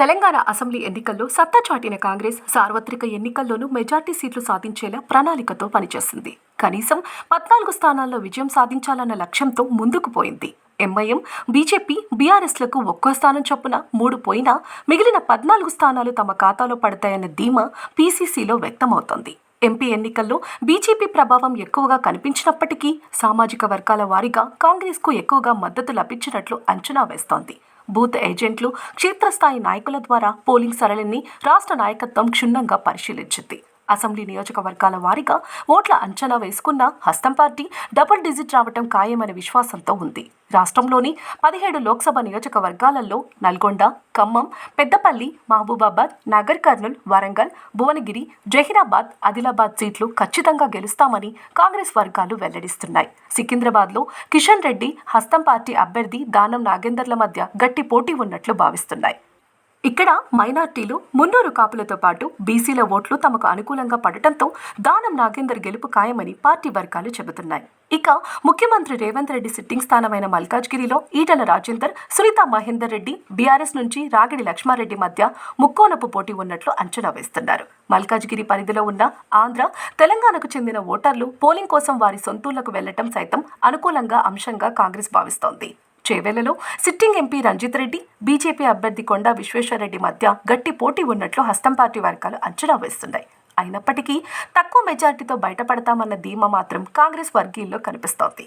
Telangana assembly ఎన్నికల్లో సత్తా చాటిన కాంగ్రెస్ సార్వత్రిక ఎన్నికల్లోనూ మెజార్టీ సీట్లు సాధించేలా ప్రణాళికతో పనిచేసింది. కనీసం పద్నాలుగు స్థానాల్లో విజయం సాధించాలన్న లక్ష్యంతో ముందుకు పోయింది. ఎంఐఎం బీజేపీ బీఆర్ఎస్లకు ఒక్కో స్థానం చొప్పున మూడు పోయినా మిగిలిన పద్నాలుగు స్థానాలు తమ ఖాతాలో పడతాయన్న ధీమా పీసీసీలో వ్యక్తమవుతోంది. ఎంపీ ఎన్నికల్లో బీజేపీ ప్రభావం ఎక్కువగా కనిపించినప్పటికీ సామాజిక వర్గాల వారీగా కాంగ్రెస్కు ఎక్కువగా మద్దతు లభించినట్లు అంచనా వేస్తోంది. బూత్ ఏజెంట్లు క్షేత్రస్థాయి నాయకుల ద్వారా పోలింగ్ సరళిని రాష్ట్ర నాయకత్వం క్షుణ్ణంగా పరిశీలించింది. అసెంబ్లీ నియోజకవర్గాల వారీగా ఓట్ల అంచనా వేసుకున్న హస్తం పార్టీ డబుల్ డిజిట్ రావటం ఖాయమనే విశ్వాసంతో ఉంది. రాష్ట్రంలోని పదిహేడు లోక్సభ నియోజకవర్గాలలో నల్గొండ ఖమ్మం పెద్దపల్లి మహబూబాబాద్ నగర్ కర్నూల్ వరంగల్ భువనగిరి జహీరాబాద్ ఆదిలాబాద్ సీట్లు ఖచ్చితంగా గెలుస్తామని కాంగ్రెస్ వర్గాలు వెల్లడిస్తున్నాయి. సికింద్రాబాద్లో కిషన్ రెడ్డి హస్తం పార్టీ అభ్యర్థి దానం నాగేందర్ల మధ్య గట్టి పోటీ ఉన్నట్లు భావిస్తున్నాయి. ఇక్కడ మైనార్టీలు మున్నూరు కాపులతో పాటు బీసీల ఓట్లు తమకు అనుకూలంగా పడటంతో దానం నాగేందర్ గెలుపు ఖాయమని పార్టీ వర్గాలు చెబుతున్నాయి. ఇక ముఖ్యమంత్రి రేవంత్ రెడ్డి సిట్టింగ్ స్థానమైన మల్కాజ్గిరిలో ఈటల రాజేందర్ సునీత మహేందర్ రెడ్డి బీఆర్ఎస్ నుంచి రాగిడి లక్ష్మారెడ్డి మధ్య ముక్కోనపు పోటీ ఉన్నట్లు అంచనా వేస్తున్నారు. మల్కాజ్గిరి పరిధిలో ఉన్న ఆంధ్ర తెలంగాణకు చెందిన ఓటర్లు పోలింగ్ కోసం వారి సొంతూళ్ళకు వెళ్ళటం సైతం అనుకూలంగా అంశంగా కాంగ్రెస్ భావిస్తోంది. చేవెళ్ళలో sitting MP Ranjith Reddy BJP అభ్యర్థి కొండా విశ్వేశ్వరరెడ్డి మధ్య గట్టి పోటీ ఉన్నట్లు హస్తం పార్టీ వర్గాలు అంచనా వేస్తున్నాయి. అయినప్పటికీ తక్కువ మెజార్టీతో బయటపడతామన్న ధీమా మాత్రం కాంగ్రెస్ వర్గీయుల్లో కనిపిస్తోంది.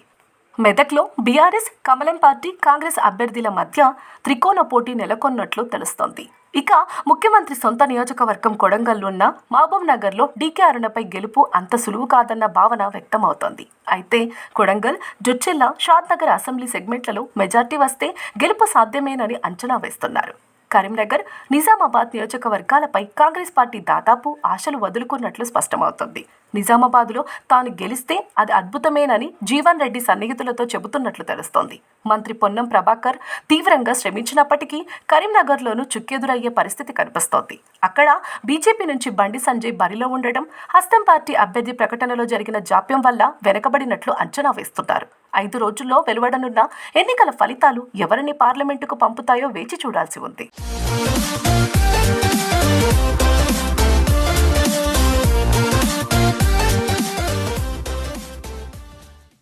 మెదక్లో బీఆర్ఎస్ కమలం పార్టీ కాంగ్రెస్ అభ్యర్థుల మధ్య త్రికోణ పోటీ నెలకొన్నట్లు తెలుస్తోంది. ఇక ముఖ్యమంత్రి సొంత నియోజకవర్గం కొడంగల్లో ఉన్న మహబూబ్ నగర్లో డీకే అరుణపై గెలుపు అంత సులువు కాదన్న భావన వ్యక్తమవుతోంది. అయితే కొడంగల్ జుచ్చెల్ల షాద్ నగర్ అసెంబ్లీ సెగ్మెంట్లలో మెజార్టీ వస్తే గెలుపు సాధ్యమేనని అంచనా వేస్తున్నారు. కరీంనగర్ నిజామాబాద్ నియోజకవర్గాలపై కాంగ్రెస్ పార్టీ దాదాపు ఆశలు వదులుకున్నట్లు స్పష్టమవుతోంది. నిజామాబాద్లో తాను గెలిస్తే అది అద్భుతమేనని జీవన్ రెడ్డి సన్నిహితులతో చెబుతున్నట్లు తెలుస్తోంది. మంత్రి పొన్నం ప్రభాకర్ తీవ్రంగా శ్రమించినప్పటికీ కరీంనగర్లోనూ చుక్కెదురయ్యే పరిస్థితి కనిపిస్తోంది. అక్కడ బీజేపీ నుంచి బండి సంజయ్ బరిలో ఉండడం హస్తం పార్టీ అభ్యర్థి ప్రకటనలో జరిగిన జాప్యం వల్ల వెనకబడినట్లు అంచనా వేస్తున్నారు. ఐదు రోజుల్లో వెలువడనున్న ఎన్నికల ఫలితాలు ఎవరిని పార్లమెంటుకు పంపుతాయో వేచి చూడాల్సి ఉంది.